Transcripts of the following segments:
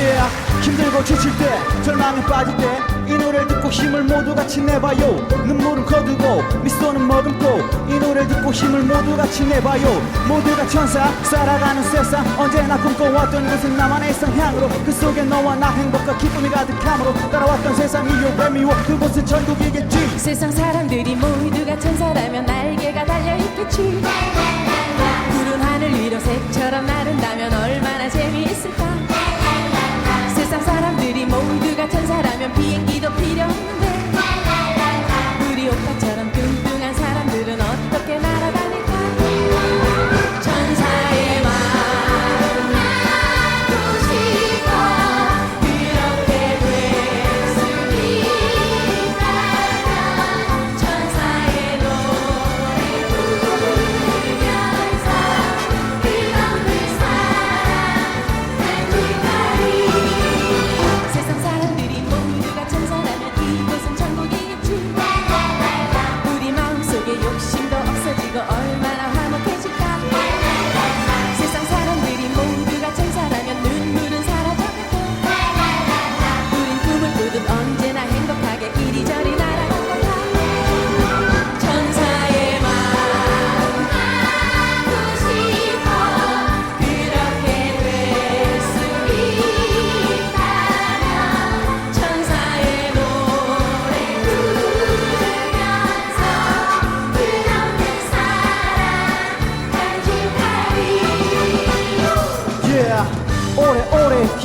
yeah 힘들고 지칠 때 절망에 빠질 때 이 노래를 듣고 힘을 모두 같이 내봐요. 눈물은 거두고 미소는 머금고 이 노래를 듣고 힘을 모두 같이 내봐요. 모두가 천사 살아가는 세상 언제나 꿈꿔왔던 것은 나만의 이상향으로 그 속에 너와 나 행복과 기쁨이 가득함으로 따라왔던 세상이 요왜 미워 그곳은 천국이겠지. 세상 사람들이 모 모두가 천사라면 비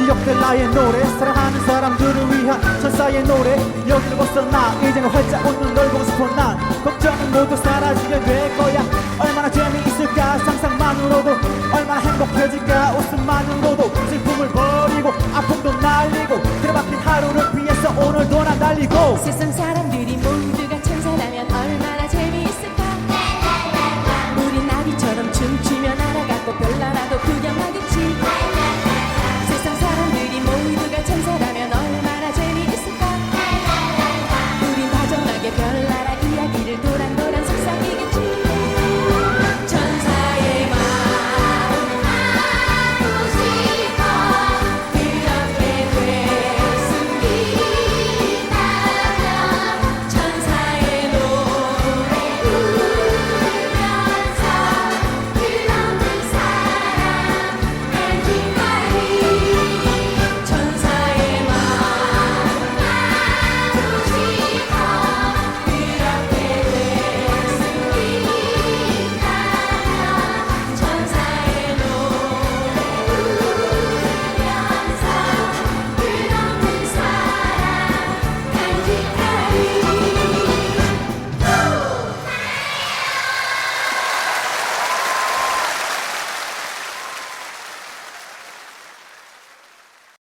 기억될 나의 노래 사랑하는 사람들을 위한 천사의 노래. 여기를 벗어나 이제는 활짝 웃는 널 보고 싶어. 난 걱정은 모두 사라지게 될 거야. 얼마나 재미있을까 상상만으로도. 얼마나 행복해질까 웃음만으로도. 슬픔을 버리고 아픔도 날리고. 그래 박힌 하루를 피해서 오늘도 난 달리고